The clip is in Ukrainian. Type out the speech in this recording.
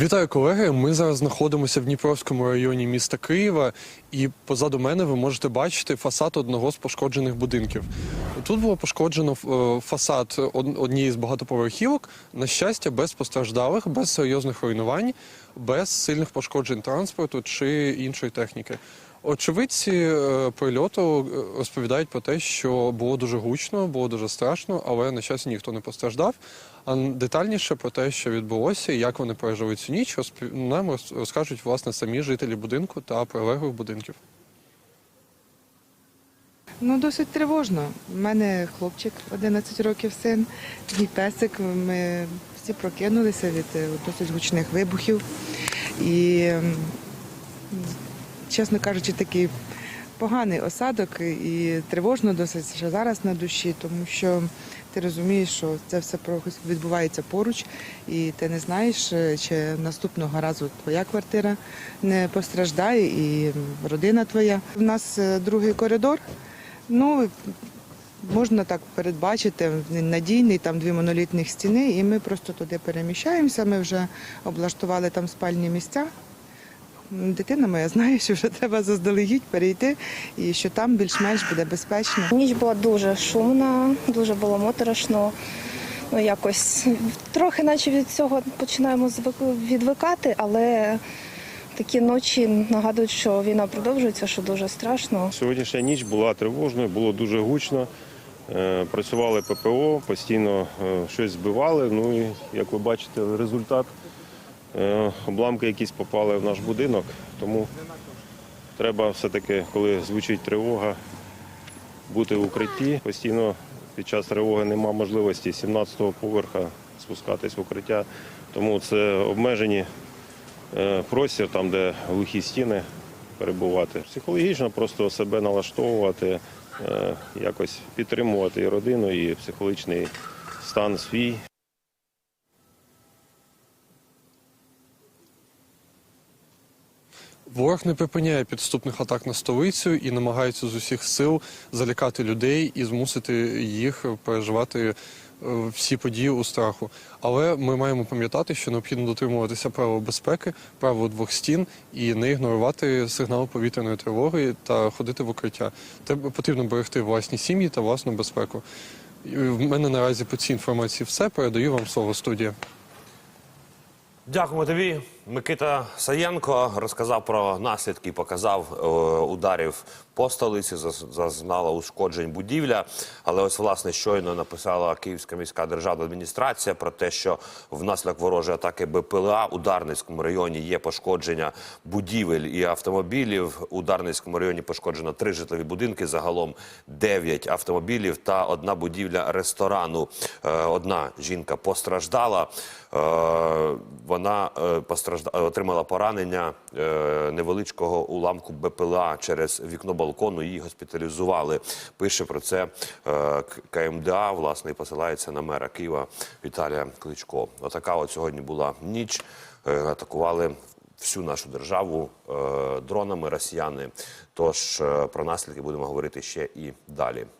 Вітаю, колеги. Ми зараз знаходимося в Дніпровському районі міста Києва, і позаду мене ви можете бачити фасад одного з пошкоджених будинків. Тут було пошкоджено е, фасад однієї з багатоповерхівок. На щастя, без постраждалих, без серйозних руйнувань, без сильних пошкоджень транспорту чи іншої техніки. Очевидці е, прильоту е, розповідають про те, що було дуже гучно, було дуже страшно, але на щастя ніхто не постраждав. А детальніше про те, що відбулося і як вони пережили цю ніч, нам розкажуть власне самі жителі будинку та прилеглих будинків. Ну, досить тривожно. У мене хлопчик 11 років син, мій песик. Ми всі прокинулися від е, досить гучних вибухів. І, чесно кажучи, такий поганий осадок і тривожно досить що зараз на душі, тому що ти розумієш, що це все відбувається поруч, і ти не знаєш, е, чи наступного разу твоя квартира не постраждає, і родина твоя. У нас е, другий коридор. Ну, можна так передбачити, надійний, там дві монолітних стіни, і ми просто туди переміщаємося. Ми вже облаштували там спальні місця. Дитина моя знає, що вже треба заздалегідь перейти, і що там більш-менш буде безпечно. Ніч була дуже шумна, дуже було моторошно. Ну, якось трохи наче від цього починаємо відвикати, але такі ночі нагадують, що війна продовжується, що дуже страшно. Сьогоднішня ніч була тривожною, було дуже гучно. Е, Працювали ППО, постійно е, щось збивали. Ну і як ви бачите, результат обламки якісь попали в наш будинок. Тому треба все-таки, коли звучить тривога, бути в укритті. Постійно під час тривоги нема можливості 17-го поверха спускатись в укриття. Тому це обмежені е, простір, там, де глухі стіни перебувати. Психологічно просто себе налаштовувати, е, якось підтримувати і родину, і психологічний стан свій. Ворог не припиняє підступних атак на столицю і намагається з усіх сил залякати людей і змусити їх переживати е, всі події у страху. Але ми маємо пам'ятати, що необхідно дотримуватися правил безпеки, правил двох стін і не ігнорувати сигнал повітряної тривоги та ходити в укриття. Треба потрібно берегти власні сім'ї та власну безпеку. В мене наразі по цій інформації все. Передаю вам слово студія. Дякуємо тобі. Микита Саєнко розказав про наслідки, показав е, ударів по столиці, зазнала ушкоджень будівля. Але ось власне щойно написала Київська міська державна адміністрація про те, що внаслідок ворожої атаки БПЛА у Дарницькому районі є пошкодження будівель і автомобілів. У Дарницькому районі пошкоджено три житлові будинки, загалом дев'ять автомобілів та одна будівля ресторану. Е, Одна жінка постраждала. Е, Вона е, постражда... отримала поранення невеличкого уламку БПЛА через вікно балкону. Її госпіталізували. Пише про це е, КМДА, власне, і посилається на мера Києва Віталія Кличко. Отака от сьогодні була ніч. Е, Атакували всю нашу державу е, дронами росіяни. Тож про наслідки будемо говорити ще і далі.